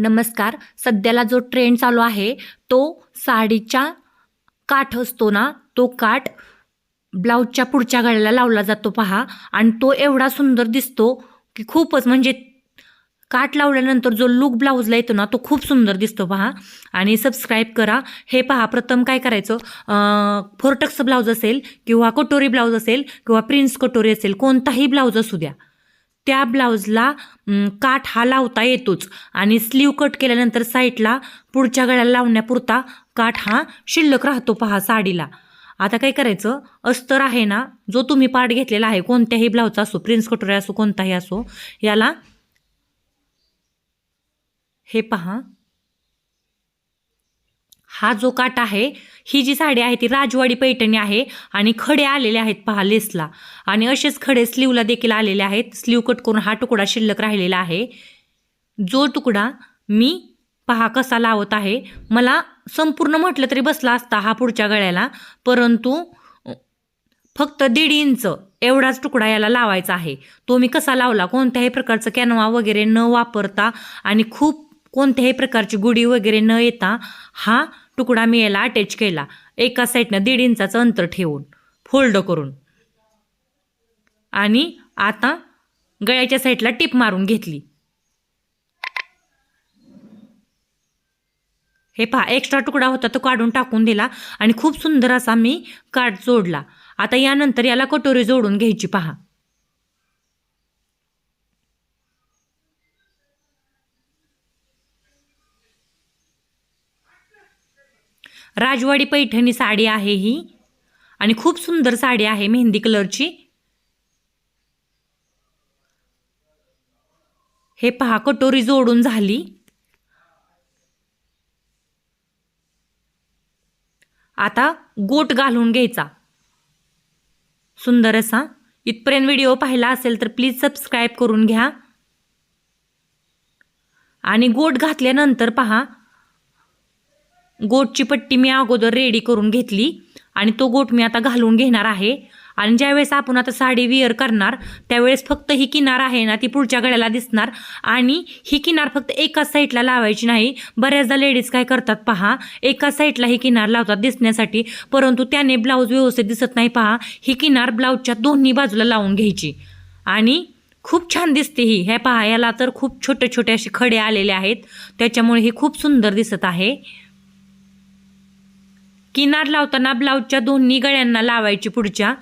नमस्कार. सध्याला जो ट्रेंड चालू आहे तो साडीच्या काठ असतो ना तो काठ ब्लाऊजच्या पुढच्या गळ्याला लावला जातो पहा. आणि तो एवढा सुंदर दिसतो की खूपच म्हणजे काठ लावल्यानंतर जो लुक ब्लाऊजला येतो ना तो खूप सुंदर दिसतो पहा. आणि सबस्क्राईब करा. हे पहा प्रथम काय करायचं? फोरटक्स फोर्टक्स ब्लाऊज असेल किंवा कटोरी ब्लाऊज असेल किंवा प्रिन्स कटोरी असेल कोणताही ब्लाऊज असू द्या. त्या ब्लाऊजला काठ हा लावता येतोच. आणि स्लीव कट केल्यानंतर साईडला पुढच्या गळ्याला लावण्यापुरता काठ हा शिल्लक राहतो पहा साडीला. आता काय करायचं? अस्तर आहे ना जो तुम्ही पार्ट घेतलेला आहे कोणत्याही ब्लाऊजचा असो प्रिन्स कटोरी असो कोणताही असो याला हे पहा हा जो काट आहे ही जी साडी आहे ती राजवाडी पैठणी आहे आणि खडे आलेले आहेत पहा लेसला. आणि असेच खडे स्लीवला देखील आलेले आहेत. स्लीव कट करून हा तुकडा शिल्लक राहिलेला आहे. जो तुकडा मी पहा कसा लावत आहे. मला संपूर्ण म्हटलं तरी बसला असता हा पुढच्या गळ्याला परंतु फक्त दीड इंच एवढाच तुकडा याला लावायचा आहे. तो मी कसा लावला? कोणत्याही प्रकारचं कॅनवा वगैरे न वापरता आणि खूप कोणत्याही प्रकारची गुढी वगैरे न येता हा तुकडा मी याला अटॅच केला. एका साईडनं दीड इंचाचं अंतर ठेवून. फोल्ड करून. आणि आता गळ्याच्या साईडला टिप मारून घेतली. हे पहा एक्स्ट्रा तुकडा होता तो काढून टाकून दिला आणि खूप सुंदर असा मी काठ जोडला. आता यानंतर याला कटोरी जोडून घ्यायची पहा. राजवाडी पैठणी साडी आहे ही. आणि खूप सुंदर साडी आहे मेहंदी कलरची. हे पहा कटोरी जोडून झाली. आता गोट घालून घ्यायचा. सुंदर असा. इथपर्यंत व्हिडिओ पाहिला असेल तर प्लीज सबस्क्राईब करून घ्या. आणि गोट घातल्यानंतर पहा गोटची पट्टी मी अगोदर रेडी करून घेतली आणि तो गोट मी आता घालून घेणार आहे. आणि ज्यावेळेस आपण आता साडी विअर करणार त्यावेळेस फक्त ही किनार आहे ना ती पुढच्या गळ्याला दिसणार. आणि ही किनार फक्त एकाच साईडला लावायची नाही. बऱ्याचदा लेडीज काय करतात पहा एका साईडला ही किनार लावतात दिसण्यासाठी. परंतु त्याने ब्लाऊज व्यवस्थित दिसत नाही पहा. ही किनार ब्लाऊजच्या दोन्ही बाजूला लावून घ्यायची. आणि खूप छान दिसते ही. हे पहा याला तर खूप छोटे छोटे असे खडे आलेले आहेत. त्याच्यामुळे ही खूप सुंदर दिसत आहे. किनार लावताना ब्लाऊजच्या दोन्ही गळ्यांना लावायची पुढच्या.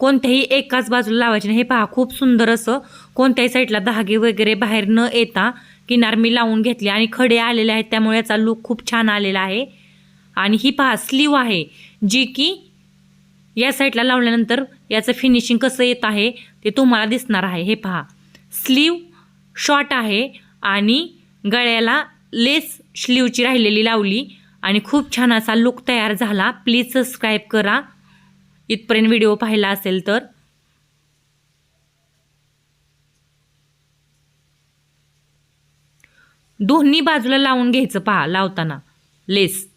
कोणत्याही एकाच बाजूला लावायची नाही. हे पहा खूप सुंदर असं कोणत्याही साईडला धागे वगैरे बाहेर न येता किनार मी लावून घेतली आणि खडे आलेले आहेत त्यामुळे याचा लुक खूप छान आलेला आहे. आणि ही पहा स्लीव आहे जी की या साईडला लावल्यानंतर याचं फिनिशिंग कसं येत आहे ते तुम्हाला दिसणार आहे. हे पहा स्लीव शॉर्ट आहे आणि गळ्याला लेस स्लीवची राहिलेली लावली. आणि खूप छान असा लुक तयार झाला. प्लीज सबस्क्राईब करा. इथपर्यंत व्हिडिओ पाहिला असेल तर. दोन्ही बाजूला लावून घ्यायचं पहा लावताना. लेस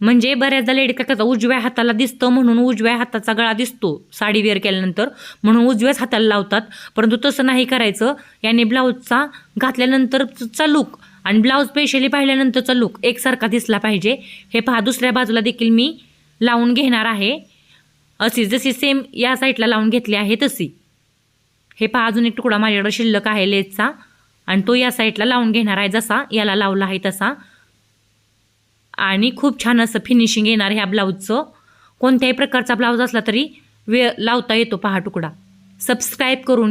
म्हणजे बऱ्याचदा लेडी काय उजव्या हाताला दिसतं म्हणून उजव्या हाताचा गळा दिसतो. साडी वेअर केल्यानंतर म्हणून उजव्याच हाताला लावतात. परंतु तसं नाही करायचं. याने ब्लाऊजचा घातल्यानंतरचा लुक आणि ब्लाऊज स्पेशली पाहिल्यानंतरचा लुक एकसारखा दिसला पाहिजे. हे पहा दुसऱ्या बाजूला देखील मी लावून घेणार आहे. अशी जशी सेम या साईडला लावून घेतली आहे तशी. हे पहा अजून एक तुकडा माझ्याकडं शिल्लक आहे लेसचा. आणि तो या साईडला लावून घेणार आहे जसा याला लावला आहे तसा. आणि खूप छान असं फिनिशिंग येणार ह्या ब्लाऊजचं. कोणत्याही प्रकारचा ब्लाऊज असला तरी वे लावता येतो पहा तुकडा. सबस्क्राईब करून घ्या.